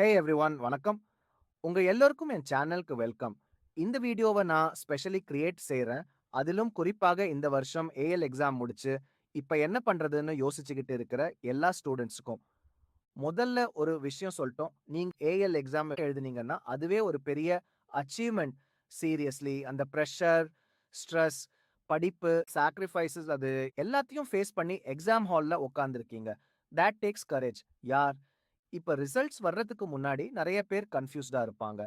ஹே everyone வணக்கம். உங்க எல்லோருக்கும் என் சேனலுக்கு வெல்கம். இந்த வீடியோவ நான் ஸ்பெஷலி கிரியேட் செய்கிறேன் அதிலும் குறிப்பாக இந்த வருஷம் ஏஎல் எக்ஸாம் முடிச்சு, இப்ப என்ன பண்றதுன்னு யோசிச்சுக்கிட்டு இருக்கிற எல்லா ஸ்டூடெண்ட்ஸுக்கும் முதல்ல ஒரு விஷயம் சொல்லட்டும். நீங்க ஏஎல் எக்ஸாம் எழுதுனீங்கன்னா, அதுவே ஒரு பெரிய அச்சீவ்மெண்ட் சீரியஸ்லி அந்த ப்ரெஷர் ஸ்ட்ரெஸ், படிப்பு, சாக்ரிஃபைசஸ் அது எல்லாத்தையும் ஃபேஸ் பண்ணி எக்ஸாம் ஹால்ல உட்காந்துருக்கீங்க தேட் டேக்ஸ் கரேஜ். யார்? இப்ப ரிசல்ட்ஸ் வர்றதுக்கு முன்னாடி நிறைய பேர் கன்ஃப்யூஸ்டா இருப்பாங்க.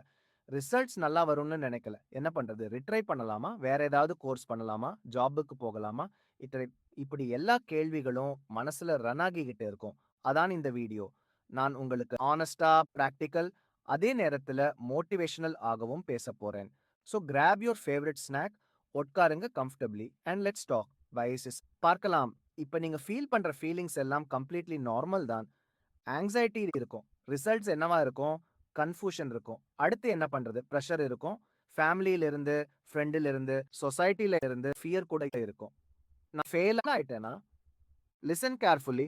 ரிசல்ட்ஸ் நல்லா வரும்னு நினைக்கல என்ன பண்றது? ரிட்ரை பண்ணலாமா? வேற ஏதாவது கோர்ஸ் பண்ணலாமா? ஜாபுக்கு போகலாமா? இத்தனை இப்படி எல்லா கேள்விகளும் மனசுல ரன் ஆகிக்கிட்டு இருக்கும். அதான் இந்த வீடியோ. நான் உங்களுக்கு ஹானஸ்டா, பிராக்டிகல் அதே நேரத்துல மோட்டிவேஷனல் ஆகவும் பேசப் போறேன். So grab your favourite snack, உட்காருங்க கம்ஃபர்டபிளி அண்ட் லெட்ஸ் டாக். வயசஸ் பார்க்கலாம். இப்ப நீங்க ஃபீல் பண்ற ஃபீலிங்ஸ் எல்லாம் கம்ப்ளீட்லி நார்மல் தான். ஆங்ஸைட்டி இருக்கும். ரிசல்ட்ஸ் என்னவா இருக்கும்? கன்ஃப்யூஷன் இருக்கும். அடுத்து என்ன பண்றது? ப்ரெஷர் இருக்கும். ஃபேமிலியில இருந்து, ஃப்ரெண்டுல இருந்து, சொசைட்டில இருந்து ஃபியர் கூட இருக்கும். நான் ஃபெயில் ஆயிட்டேனா? Listen carefully.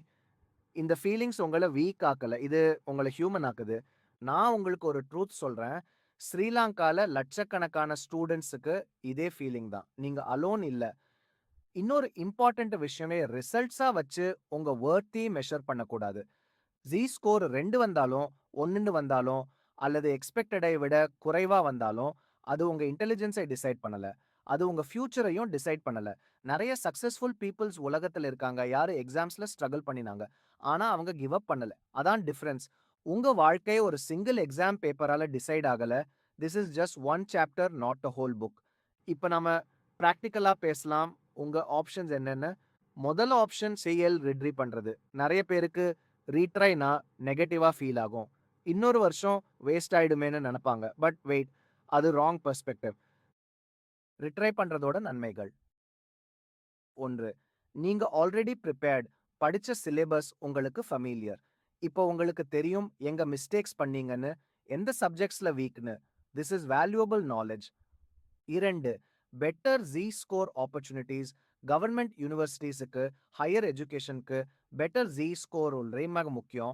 இந்த ஃபீலிங்ஸ் உங்களை வீக் ஆக்கல. இது உங்களை ஹியூமன் ஆக்குது. நான் உங்களுக்கு ஒரு ட்ரூத் சொல்றேன். ஸ்ரீலங்கால லட்சக்கணக்கான ஸ்டூடண்ட்ஸுக்கு இதே ஃபீலிங் தான். நீங்கள் அலோன் இல்லை இன்னொரு இம்பார்ட்டண்ட் விஷயமே ரிசல்ட்ஸாக வச்சு உங்க வேர்த்தையும் மெஷர் பண்ணக்கூடாது. ஜீ ஸ்கோர் ரெண்டு வந்தாலும், ஒன்றுன்னு வந்தாலும், அல்லது எக்ஸ்பெக்டடை விட குறைவா வந்தாலும், அது உங்க இன்டெலிஜென்ஸை டிசைட் பண்ணல. அது உங்க ஃப்யூச்சரையும் டிசைட் பண்ணல. நிறைய சக்ஸஸ்ஃபுல் பீப்புள்ஸ் உலகத்துல இருக்காங்க. யாரு எக்ஸாம்ஸ்ல ஸ்ட்ரகிள் பண்ணினாங்க. ஆனா அவங்க கிவ் அப் பண்ணல. அதான் டிஃப்ரென்ஸ் உங்க வாழ்க்கையை ஒரு சிங்கிள் எக்ஸாம் பேப்பரால டிசைட் ஆகல. This is just one chapter not a whole book. இப்ப நாம ப்ராக்டிக்கலாக பேசலாம். உங்க ஆப்ஷன்ஸ் என்னன்னு. முதல் ஆப்ஷன் சிஎல் ரிட்ரி பண்றது. நிறைய பேருக்கு ரீட்ரைனா நெகட்டிவா ஃபீல் ஆகும். இன்னொரு வருஷம் வேஸ்ட் ஆயிடுமேன்னு நினப்பாங்க பட் வெயிட் அது ராங் பெர்ஸ்பெக்டிவ். ரிட்ரை பண்றதோட நன்மைகள். ஒன்று நீங்க ஆல்ரெடி ப்ரிப்பேர்ட் படிச்ச சிலபஸ் உங்களுக்கு ஃபமிலியர் இப்போ உங்களுக்கு தெரியும் எங்க மிஸ்டேக்ஸ் பண்ணீங்கன்னு, எந்த சப்ஜெக்ட்ஸ்ல வீக்னு திஸ் இஸ் வேல்யூபிள் நாலேஜ் இரண்டு better Z score opportunities government யூனிவர்சிட்டிஸுக்கு higher எஜுகேஷனுக்கு பெட்டர் ஜீ ஸ்கோர் ரொம்ப முக்கியம்.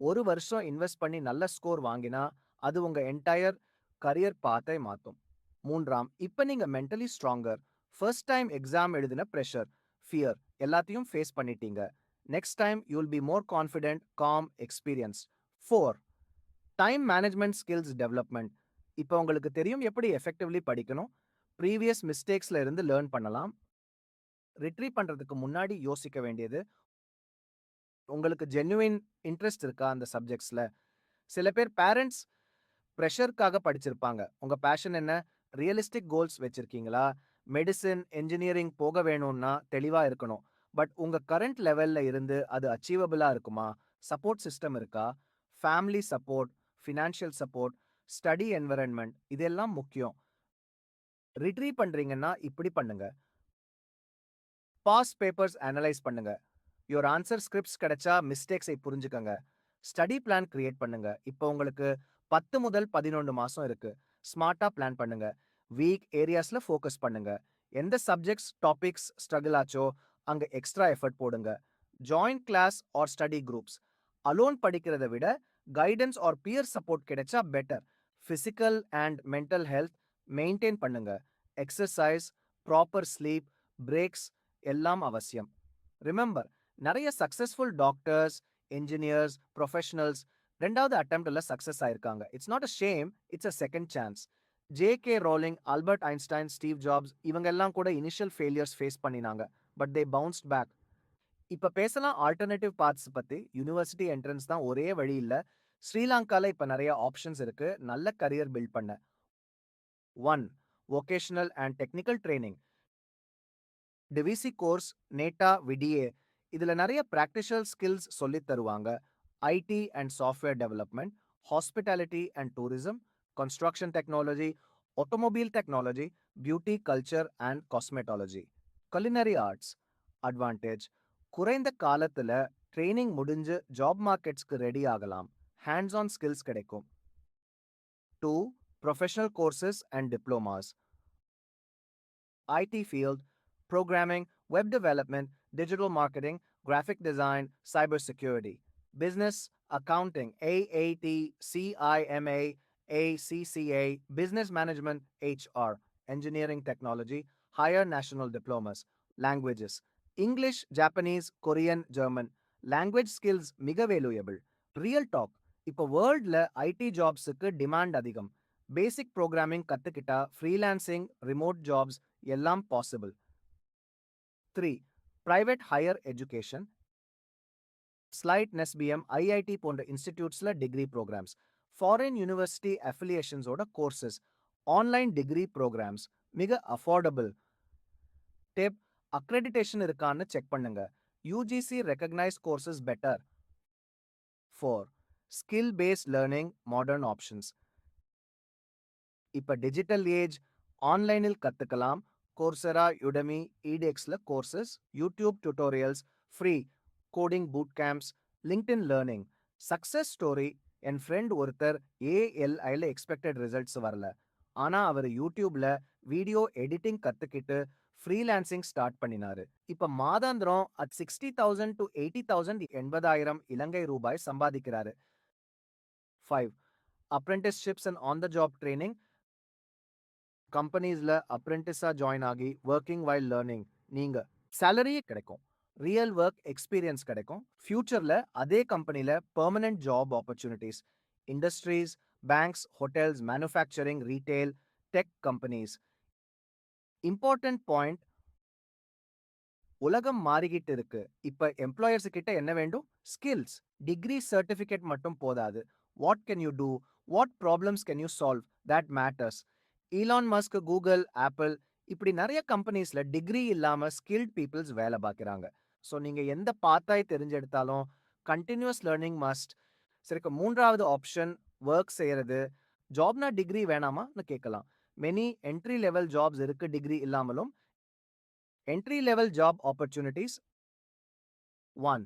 ஒரு வருஷம் இன்வெஸ்ட் பண்ணி நல்ல ஸ்கோர் வாங்கினா, அது உங்க என்டையர் கரியர் பாத்தை மாத்தும். 3. இப்ப நீங்க mentally stronger. First time exam எழுதின ப்ரெஷர் ஃபியர் எல்லாத்தையும் ஃபேஸ் பண்ணிட்டீங்க. Next time you will be more confident, calm, experience four time management skills development இப்போ உங்களுக்கு தெரியும் எப்படி எஃபெக்டிவ்லி படிக்கணும். ப்ரீவியஸ் மிஸ்டேக்ஸ்ல இருந்து லேர்ன் பண்ணலாம். ரிட்ரீவ் பண்றதுக்கு முன்னாடி யோசிக்க வேண்டியது உங்களுக்கு ஜென்யூன் இன்ட்ரெஸ்ட் இருக்கா அந்த சப்ஜெக்ட்ஸ்ல? சில பேர் பேரண்ட்ஸ் ப்ரெஷருக்காக படிச்சிருப்பாங்க. உங்க பேஷன் என்ன? ரியலிஸ்டிக் கோல்ஸ் வச்சிருக்கீங்களா? மெடிசின், என்ஜினியரிங் போக வேணும்னா தெளிவா இருக்கணும். பட் உங்க கரண்ட் லெவல்ல இருந்து அது அச்சீவபிளா இருக்குமா? சப்போர்ட் சிஸ்டம் இருக்கா? Family support, financial support, study environment இதெல்லாம் முக்கியம். ரிட்ரீவ் பண்றீங்கன்னா இப்படி பண்ணுங்க. பாஸ் பேப்பர்ஸ் அனலைஸ் பண்ணுங்க. யோர் ஆன்சர் ஸ்கிரிப்ட்ஸ் கிடைச்சா மிஸ்டேக்ஸை புரிஞ்சுக்கங்க. ஸ்டடி பிளான் கிரியேட் பண்ணுங்க. இப்போ உங்களுக்கு 10 முதல் 11 மாசம் இருக்கு. ஸ்மார்ட்டா பிளான் பண்ணுங்க. வீக் ஏரியாஸ்ல ஃபோக்கஸ் பண்ணுங்க. எந்த சப்ஜெக்ட்ஸ், டாபிக்ஸ் ஸ்ட்ரகிள் ஆச்சோ அங்க எக்ஸ்ட்ரா எஃபர்ட் போடுங்க. Joint class or study groups. Alone படிக்கிறத விட கைடன்ஸ் ஆர் பியர் சப்போர்ட் கிடைச்சா better. Physical and mental health maintain பண்ணுங்க. எக்ஸசைஸ் ப்ராப்பர் ஸ்லீப், பிரேக்ஸ் எல்லாம் அவசியம். ரிமெம்பர் நிறைய சக்ஸஸ்ஃபுல் டாக்டர்ஸ், என்ஜினியர்ஸ், ப்ரொஃபஷனல்ஸ் ரெண்டாவது அட்டம்ப்டில் சக்ஸஸ் ஆயிருக்காங்க. It's not a shame. It's a second chance. J K Rowling, Albert Einstein, Steve Jobs இவங்க எல்லாம் கூட இனிஷியல் ஃபெயிலியர்ஸ் ஃபேஸ் பண்ணினாங்க. But they bounced back. இப்ப பேசலாம் ஆல்டர்னேட்டிவ் பாத்ஸ் பத்தி. யூனிவர்சிட்டி என்ட்ரன்ஸ் தான் ஒரே வழி இல்லை ஸ்ரீலங்கால இப்ப நிறைய ஆப்ஷன்ஸ் இருக்கு. நல்ல கரியர் பில்ட் பண்ண. One vocational and technical training. TVC course, NAITA, VTA இதுல நிறைய ப்ராக்டிஷல் ஸ்கில்ஸ் சொல்லித் தருவாங்க. IT and software development hospitality and tourism, construction technology, automobile technology, beauty, culture and cosmetology. Culinary arts advantage குறைந்த காலத்துல training முடிஞ்சு job மார்க்கெட்ஸ்க்கு ready ஆகலாம். Hands on skills கிடைக்கும். Two professional courses and diplomas. IT field, programming web development digital marketing, graphic design, cybersecurity, business, accounting, AAT, CIMA, ACCA, business management, HR, engineering technology, higher national diplomas, languages, English, Japanese, Korean, German, language skills மிக valuable real talk இப்போ வேர்ல்டில் ID ஜாப்ஸுக்கு demand அதிகம் basic programming கற்றுக்கிட்டா freelancing remote jobs எல்லாம் possible three private higher education SLIIT NSBM IIT போன்ற இன்ஸ்டிடியூட்ஸில் degree programmes foreign university அஃபிலியேஷன்ஸோட கோர்சஸ் ஆன்லைன் டிகிரி ப்ரோக்ராம்ஸ் மிக அஃபோர்டபுள் டேப் அக்ரெடிடேஷன் இருக்கான்னு செக் பண்ணுங்க. UGC recognise courses better four skill based learning modern options இப்போ digital age ஆன்லைனில் கற்றுக்கலாம் Coursera Udemy இடெக்ஸில் courses YouTube tutorials free coding boot camps LinkedIn learning success story என் friend ஒருத்தர் ஏஎல்ஐல expected results வரல. ஆனால் அவர் யூடியூப்ல வீடியோ எடிட்டிங் கற்றுக்கிட்டு ஃப்ரீலான்சிங் ஸ்டார்ட் பண்ணினாரு. இப்ப மாதாந்திரம் at sixty thousand to eighty thousand எண்பதாயிரம் இலங்கை ரூபாய் சம்பாதிக்கிறாரு. Five apprenticeships and on the job training கம்பெனிஸ்ல அப்ரெண்டிஸாக ஜாயின் ஆகி ஒர்க்கிங் வைல் லேர்னிங் நீங்க சேலரியே கிடைக்கும். ரியல் ஒர்க் எக்ஸ்பீரியன்ஸ் கிடைக்கும். ஃபியூச்சர்ல அதே கம்பெனில permanent job opportunities industries banks hotels manufacturing retail tech companies important point உலகம் மாறிக்கிட்டு இருக்கு. இப்ப எம்ப்ளாயர்ஸ் கிட்ட என்ன வேண்டும்? ஸ்கில்ஸ் டிகிரி சர்டிபிகேட் மட்டும் போதாது. What can you do what problems can you solve that matters Elon Musk Google Apple இப்படி நிறைய கம்பெனிஸ்ல டிகிரி இல்லாம ஸ்கில்ட் பீப்புள்ஸ் வேலை பார்க்குறாங்க. ஸோ நீங்க எந்த பார்த்தாய் தெரிஞ்செடுத்தாலும் கண்டினியூஸ் லேர்னிங் மஸ்ட் சரிக்க மூன்றாவது ஆப்ஷன் ஒர்க் செய்யறது. ஜாப்னா டிகிரி வேணாமான்னு கேட்கலாம். மெனி என்ட்ரி லெவல் ஜாப்ஸ் இருக்கு டிகிரி இல்லாமலும். Entry level job opportunities one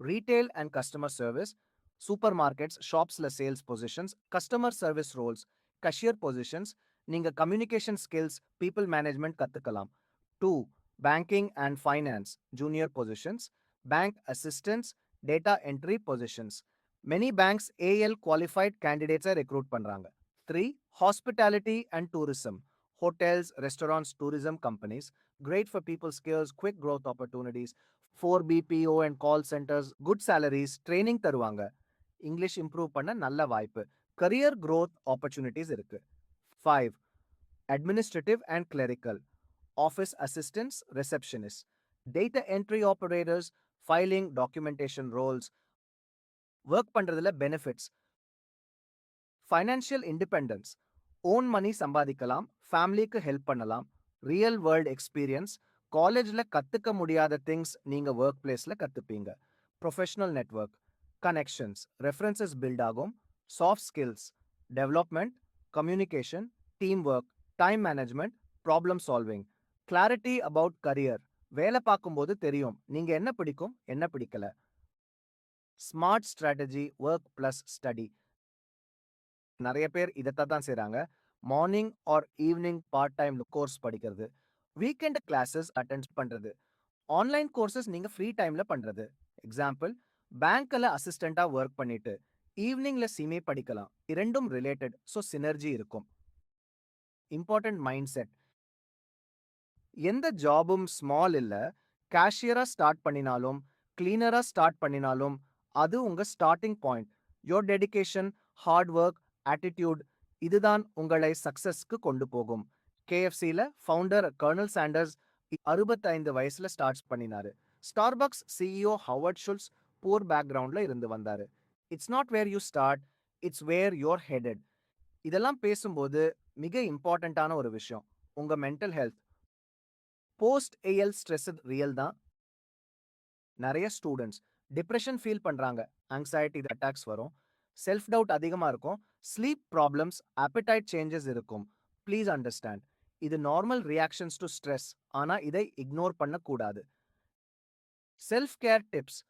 retail and customer service supermarkets ஷாப்ஸில் sales positions customer service roles cashier positions நீங்கள் கம்யூனிகேஷன் ஸ்கில்ஸ் பீப்புள் மேனேஜ்மெண்ட் கற்றுக்கலாம் two banking and finance junior positions bank assistance data entry positions many banks AL qualified கேண்டிடேட்ஸை recruit பண்ணுறாங்க three hospitality and tourism hotels restaurants tourism companies great for people skills quick growth opportunities four BPO and call centres good salaries training தருவாங்க. English improve பண்ண நல்ல வாய்ப்பு. Career growth opportunities இருக்குது 5. Administrative and clerical. Office assistants, receptionists. Data entry operators, filing, documentation roles. Work பண்ணுறதுல benefits financial independence own money சம்பாதிக்கலாம் ஃபேமிலிக்கு help பண்ணலாம் real world experience காலேஜில் கற்றுக்க முடியாத திங்ஸ் நீங்கள் ஒர்க் பிளேஸில் கற்றுப்பீங்க professional network connections references build ஆகும் soft skills development communication team work time management problem solving clarity career. Career வேலை பார்க்கும்போது தெரியும். நீங்க என்ன பிடிக்கும் என்ன பிடிக்கல. Smart strategy work plus study நிறைய பேர் இதைத்தான் தான் செய்கிறாங்க morning or evening part time course படிக்கிறது வீக்கெண்ட் கிளாஸஸ் அட்டென்ட் பண்ணுறது ஆன்லைன் கோர்சஸ் நீங்கள் ஃப்ரீ டைமில் பண்ணுறது எக்ஸாம்பிள் பேங்க்கில் அசிஸ்டண்ட்டாக ஒர்க் பண்ணிட்டு. ஈவினிங்கில் சிமே படிக்கலாம். இரண்டும் ரிலேட்டட் ஸோ சினர்ஜி இருக்கும். இம்பார்ட்டன்ட் மைண்ட் செட் எந்த ஜாபும் ஸ்மால் இல்லை கேஷியராக ஸ்டார்ட் பண்ணினாலும் கிளீனராக ஸ்டார்ட் பண்ணினாலும் அது உங்கள் starting point your dedication hard work attitude இதுதான் உங்களை சக்ஸஸ்க்கு கொண்டு போகும். கேஎஃப்சியில் ஃபவுண்டர் கர்னல் சாண்டர்ஸ் அறுபத்தைந்து வயசுல start பண்ணினாரு. Starbucks CEO Howard Schultz poor பேக்ரவுண்ட்ல இருந்து வந்தாரு. It's not where you start it's where you're headed இதெல்லாம் பேசும்போது மிக இம்பார்ட்டண்ட்டான ஒரு விஷயம். உங்க mental health post AL stress real தான். நிறைய ஸ்டூடெண்ட்ஸ் டிப்ரெஷன் ஃபீல் பண்றாங்க. ஆங்ஸைட்டி அட்டாக்ஸ் வரும். செல்ஃப் டவுட் அதிகமா இருக்கும். ஸ்லீப் ப்ராப்ளம்ஸ் அப்பிடைட் சேஞ்சஸ் இருக்கும். ப்ளீஸ் அண்டர்ஸ்டாண்ட் இது நார்மல் ரியாக்ஷன்ஸ் டு ஸ்ட்ரெஸ் ஆனா இதை இக்னோர் பண்ணக்கூடாது. Self care tips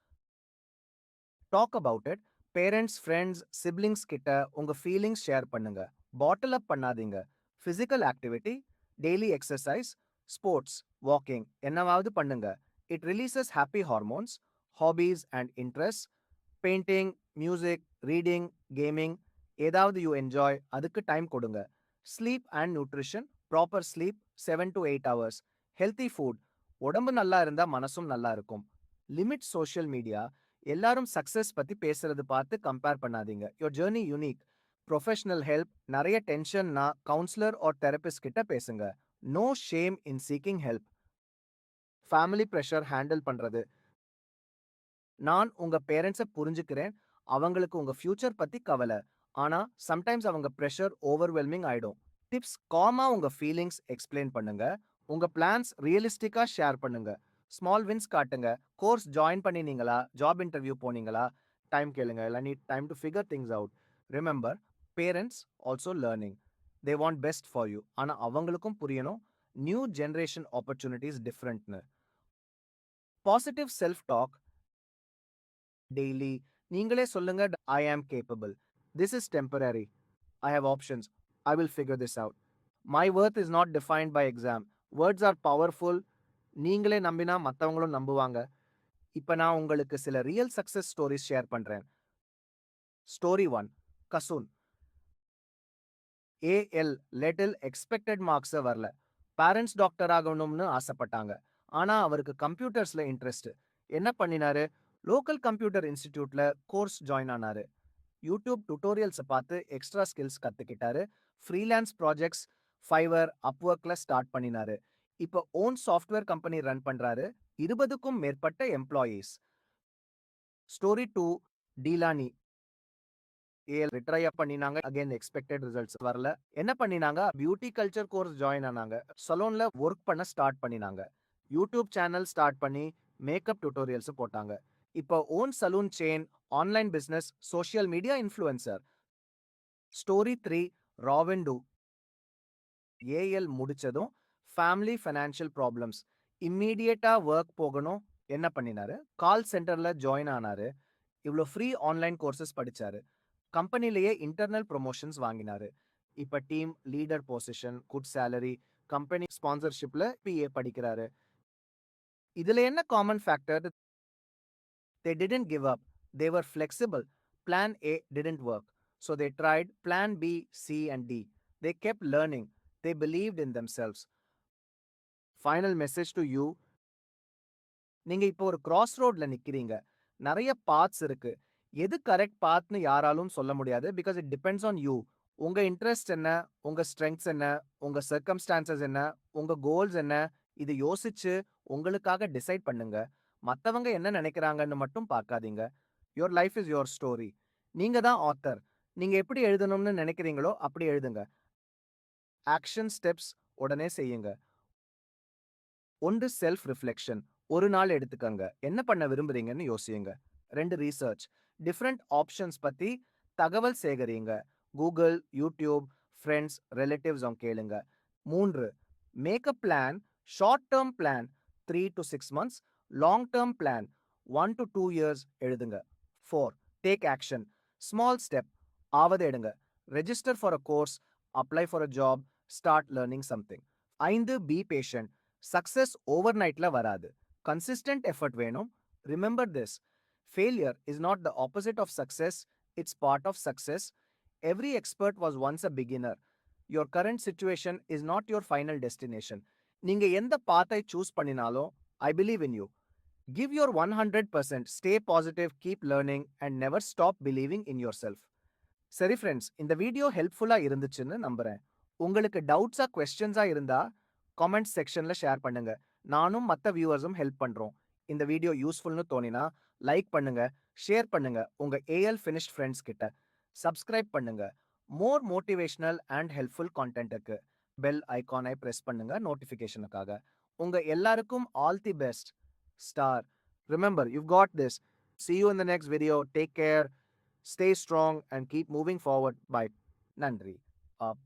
talk about it parents friends siblings கிட்ட உங்க ஃபீலிங்ஸ் ஷேர் பண்ணுங்க. பாட்டில் அப் பண்ணாதீங்க. Physical activity daily exercise sports walking என்னவாவது பண்ணுங்க. It releases happy hormones hobbies and interest painting music reading gaming ஏதாவது you enjoy அதுக்கு time கொடுங்க. Sleep and nutrition proper sleep seven to eight hours. Healthy food உடம்பு நல்லா இருந்தா மனசும் நல்லா இருக்கும். லிமிட் சோஷியல் மீடியா எல்லாரும் சக்ஸஸ் பத்தி பேசுறது பார்த்து கம்பேர் பண்ணாதீங்க. Your journey unique professional help நிறைய டென்ஷன்னா கவுன்சிலர் ஆர் தெரபிஸ்ட் கிட்ட பேசுங்க. No shame in seeking help family pressure handle பண்றது. நான் உங்க பேரண்ட்ஸை புரிஞ்சுக்கிறேன். அவங்களுக்கு உங்க ஃபியூச்சர் பத்தி கவலை. ஆனா சம்டைம்ஸ் அவங்க ப்ரெஷர் ஓவர்வெல்மிங் ஆயிடும். டிப்ஸ் காமா உங்க ஃபீலிங்ஸ் எக்ஸ்பிளைன் பண்ணுங்க. உங்க பிளான்ஸ் ரியலிஸ்டிக்கா ஷேர் பண்ணுங்க. ஸ்மால் வின்ஸ் காட்டுங்க. கோர்ஸ் ஜாயின் பண்ணினீங்களா? ஜாப் இன்டர்வியூ போனீங்களா? டைம் கேளுங்க. இல்லை need time to figure things out remember parents also learning they want best for you ஆனால் அவங்களுக்கும் புரியணும். நியூ ஜென்ரேஷன் ஆப்பர்ச்சுனிட்டிஸ் டிஃப்ரெண்ட்னு பாசிட்டிவ் செல்ஃப் டாக் டெய்லி நீங்களே சொல்லுங்க I am capable this is temporary I have options I will figure this out my worth is not defined by exam words are powerful நீங்களே நம்பினா மற்றவங்களும் நம்புவாங்க. இப்போ நான் உங்களுக்கு சில ரியல் சக்ஸஸ் ஸ்டோரிஸ் ஷேர் பண்ணுறேன் ஸ்டோரி ஒன் கசூன் ஏஎல் லெட்டில் எக்ஸ்பெக்டட் மார்க்ஸை வரல. பேரண்ட்ஸ் டாக்டர் ஆகணும்னு ஆசைப்பட்டாங்க. ஆனால் அவருக்கு கம்ப்யூட்டர்ஸில் இன்ட்ரெஸ்ட் என்ன பண்ணினாரு? லோக்கல் கம்ப்யூட்டர் இன்ஸ்டிடியூட்ல கோர்ஸ் ஜாயின் ஆனாரு. யூடியூப் டுட்டோரியல்ஸை பார்த்து எக்ஸ்ட்ரா ஸ்கில்ஸ் கற்றுக்கிட்டாரு ஃப்ரீலான்ஸ் ப்ராஜெக்ட்ஸ் ஃபைவர் அப்ஒர்க்கில் ஸ்டார்ட் பண்ணினாரு. இப்போ ஓன் சாஃப்ட்வேர் கம்பெனி ரன் பண்றாரு. இருபதுக்கும் மேற்பட்ட employees story two Dilani AL ரிட்ரையர் பண்ணினாங்க. அகைன் எக்ஸ்பெக்டட் ரிசல்ட்ஸ் வரல. என்ன பண்ணினாங்க? பியூட்டி கல்ச்சர் கோர்ஸ் ஜாயின் ஆனாங்க. சலூன்ல ஒர்க் பண்ண ஸ்டார்ட் பண்ணினாங்க. யூடியூப் சேனல் ஸ்டார்ட் பண்ணி மேக்கப் டியூட்டோரியல்ஸ் போட்டாங்க. இப்போ own salon chain online business social media influencer story three Ravindu AL முடிச்சதும் ஃபேமிலி ஃபைனான்ஷியல் ப்ராப்ளம்ஸ் இம்மீடியட்டாக ஒர்க் போகணும். என்ன பண்ணினாரு? கால் சென்டரில் ஜாயின் ஆனாரு. இவ்வளோ ஃப்ரீ ஆன்லைன் கோர்சஸ் படிச்சாரு. கம்பெனிலேயே இன்டர்னல் ப்ரொமோஷன்ஸ் வாங்கினாரு. இப்போ team leader position good salary company ஸ்பான்சர்ஷிப்ல BA படிக்கிறாரு. இதுல என்ன common factor they didn't give up they were flexible plan A didn't work so they tried plan B C and D they kept learning they believed in them cells final message to you நீங்கள் இப்போ ஒரு cross ரோட்ல நிக்கிறீங்க. நிறைய paths இருக்கு. எது correct பாத்னு யாராலும் சொல்ல முடியாது. Because it depends on you உங்க இன்ட்ரெஸ்ட் என்ன? உங்கள் ஸ்ட்ரெங்க்ஸ் என்ன? உங்க சர்க்கம்ஸ்டான்சஸ் என்ன? உங்கள் கோல்ஸ் என்ன? இது யோசிச்சு உங்களுக்காக டிசைட் பண்ணுங்க. மற்றவங்க என்ன நினைக்கிறாங்கன்னு மட்டும் பார்க்காதீங்க. Your life is your story நீங்கள் தான் ஆத்தர் நீங்கள் எப்படி எழுதணும்னு நினைக்கிறீங்களோ அப்படி எழுதுங்க. ஆக்ஷன் ஸ்டெப்ஸ் உடனே செய்யுங்க. ஒன்று செல்ஃப் ரிஃப்ளெக்ஷன் ஒரு நாள் எடுத்துக்கங்க. என்ன பண்ண விரும்புறீங்கன்னு யோசியுங்க. ரெண்டு ரீசர்ச் டிஃப்ரெண்ட் ஆப்ஷன்ஸ் பத்தி தகவல் சேகரிங்க கூகுள் யூடியூப் ஃப்ரெண்ட்ஸ் ரிலேட்டிவ்ஸ் அவங்க கேளுங்க. மூன்று make a plan short term plan three to six months long term plan one to two years எழுதுங்க. Four take action small step ஆவது எடுங்க. Register for a course apply for a job start learning something ஐந்து be patient success ஓவர் நைட்ல வராது. Consistent effort வேணும். Remember this failure is not the opposite of success it's part of success. Every expert was once a beginner. Your current situation is not your final destination. நீங்க எந்த பாத்தை choose பண்ணினாலும் I believe in you. Give your one hundred percent stay positive keep learning and never stop believing in yourself. சரி friends இந்த video ஹெல்ப்ஃபுல்லாக இருந்துச்சுன்னு நம்புறேன். உங்களுக்கு டவுட்ஸா கொஸ்டின்ஸா இருந்தா கமெண்ட் செக்ஷன்ல ஷேர் பண்ணுங்க. நானும் மற்ற வியூவர்ஸும் ஹெல்ப் பண்ணுறோம் இந்த வீடியோ யூஸ்ஃபுல்னு தோணினா லைக் பண்ணுங்க ஷேர் பண்ணுங்க உங்க ஏஎல் ஃபினிஷ்ட் ஃப்ரெண்ட்ஸ் கிட்ட. சப்ஸ்கிரைப் பண்ணுங்க. மோர் மோட்டிவேஷனல் அண்ட் ஹெல்ப்ஃபுல் கான்டென்ட்டுக்கு பெல் ஐக்கானை ப்ரெஸ் பண்ணுங்க நோட்டிஃபிகேஷனுக்காக உங்க எல்லாருக்கும் all the best star remember you got this see you in the next video take care stay strong and keep moving forward bye நன்றி app